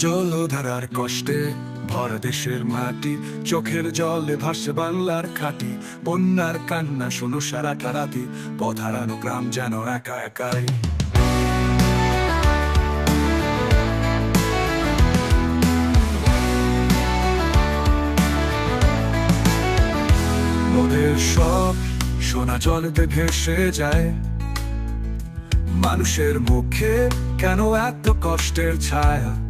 জলধারার কষ্টে ভরা দেশের মাটি, চোখের জলে ভাসে বাংলার খাটি, বন্যার কান্না শোনো সারা রাতি পধারানো গ্রাম যেন একা একাই। নদের সব সোনা জলেতে ভেসে যায়। মানুষের মুখে কেন এত কষ্টের ছায়া?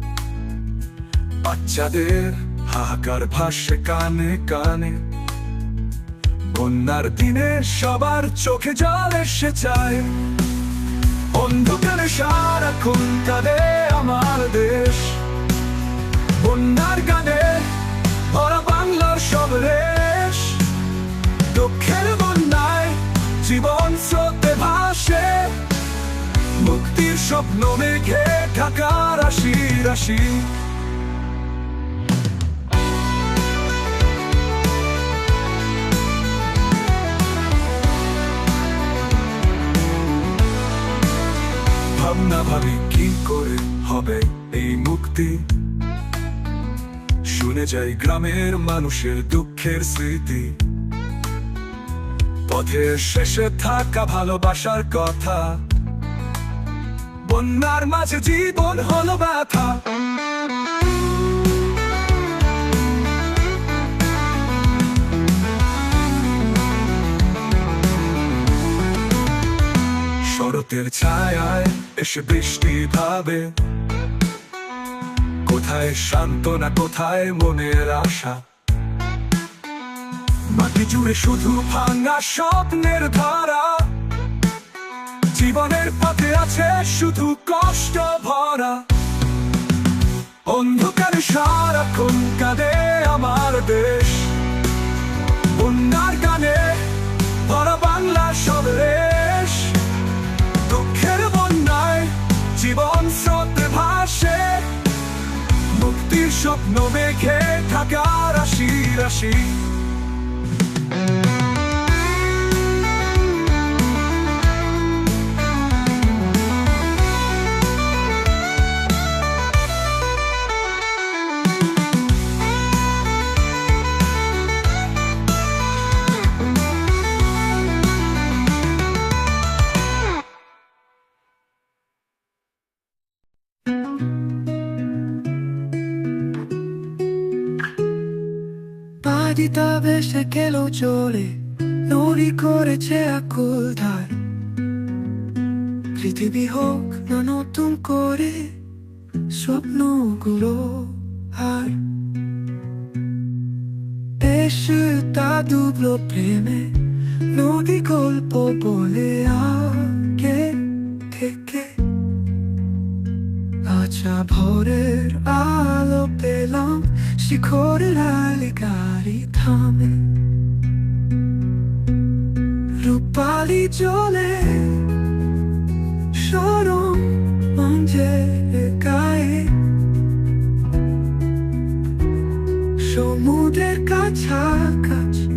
বাচ্চাদের হাহাকার ভাসে কানে কানে। বন্যার দিনে সবার চোখে জল এসে যায়। অন্ধকারে সারাক্ষণ কাঁদে আমার দেশ। বন্যার গানে ভরা বাংলার সব রেশ। দুঃখের বন্যায় জীবন স্রোতে ভাসে। মুক্তির স্বপ্ন মেঘে ঢাকা রাশি রাশি হবে এই মুক্তি। শুনে যাই গ্রামের মানুষের দুঃখের স্মৃতি। পথের শেষে থাকা ভালোবাসার কথা। বন্যার মাঝে জীবন হলো ব্যথা। ছায়ায় এসে বৃষ্টি কোথায় সান্ত্বনা কোথায় মনের আশা? মাটি জুড়ে শুধু ভাঙা স্বপ্নের ধারা। জীবনের পথে আছে শুধু কষ্ট ভরা। অন্ধকারে সারাক্ষণ কাঁদে আমার দেশ। মুক্তির স্বপ্ন মেঘে থাকা রাশি রাশি বাড়িটা ভেসে গেল চলে নড়ি করেছে আকুল ধার পৃথিবী হোক না নতুন করে স্বপ্নগুলো আর এসে তা ডুবলো প্রেমে নদী গল্প বলে থামে। রূপালি চলে সরম মঞ্জে গায়ে। সমুদ্রের কাছাকাছি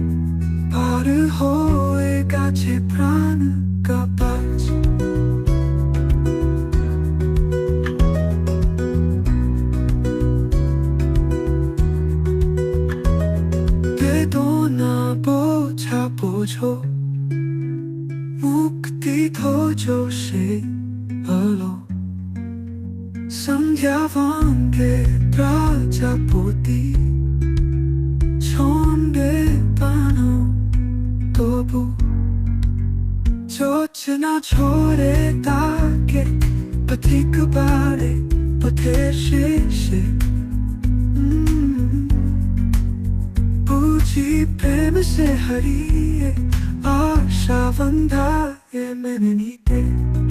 পার হয়ে গেছে বোঝা, মুক্তি ধোজো সে হলো সন্ধ্যা ভাঙ্গে প্রজাপতি, ছন্দে পানো তবু। যোচনা ছোড়ে তাকে পথিক বারে পথে শেষে বুঝি প্রেম সে হারিয়ে আশা বন্ধায় মেনে নিতে রূপালি